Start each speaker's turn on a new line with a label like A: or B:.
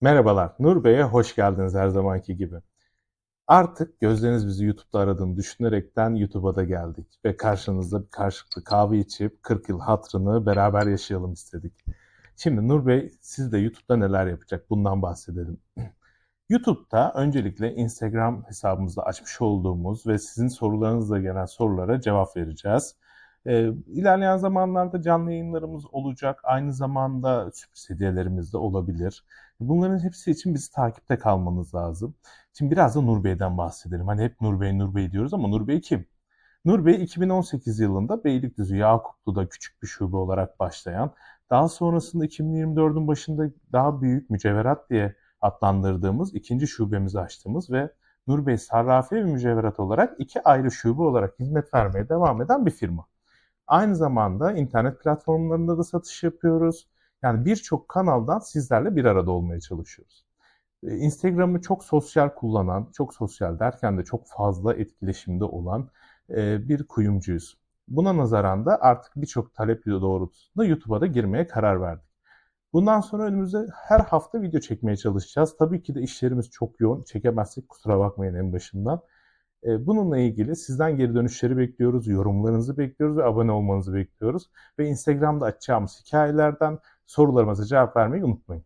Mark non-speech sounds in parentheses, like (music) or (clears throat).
A: Merhabalar, Nur Bey'e hoş geldiniz her zamanki gibi. Artık gözleriniz bizi YouTube'da aradığını düşünerekten YouTube'a da geldik ve karşınızda bir karşılıklı kahve içip 40 yıl hatrını beraber yaşayalım istedik. Şimdi Nur Bey siz de YouTube'da neler yapacak bundan bahsedelim. (clears throat) YouTube'da öncelikle Instagram hesabımızda açmış olduğumuz ve sizin sorularınızla gelen sorulara cevap vereceğiz. Ee, ilerleyen zamanlarda canlı yayınlarımız olacak. Aynı zamanda sürpriz hediyelerimiz de olabilir. Bunların hepsi için bizi takipte kalmanız lazım. Şimdi biraz da Nur Bey'den bahsedelim. Hani hep Nur Bey, Nur Bey diyoruz ama Nur Bey kim? Nur Bey 2018 yılında Beylikdüzü Yakuplu'da küçük bir şube olarak başlayan, daha sonrasında 2024'ün başında daha büyük mücevherat diye adlandırdığımız ikinci şubemizi açtığımız ve Nur Bey Sarrafiye ve Mücevherat olarak iki ayrı şube olarak hizmet vermeye devam eden bir firma. Aynı zamanda internet platformlarında da satış yapıyoruz. Yani birçok kanaldan sizlerle bir arada olmaya çalışıyoruz. E, Instagram'ı çok sosyal kullanan, çok sosyal derken de çok fazla etkileşimde olan e, bir kuyumcuyuz. Buna nazaran da artık birçok talep doğrultusunda YouTube'a da girmeye karar verdik. Bundan sonra önümüzde her hafta video çekmeye çalışacağız. Tabii ki de işlerimiz çok yoğun. Çekemezsek kusura bakmayın en başından. E, Bununla ilgili sizden geri dönüşleri bekliyoruz, yorumlarınızı bekliyoruz ve abone olmanızı bekliyoruz. Ve Instagram'da açacağımız hikayelerden sorularımıza cevap vermeyi unutmayın.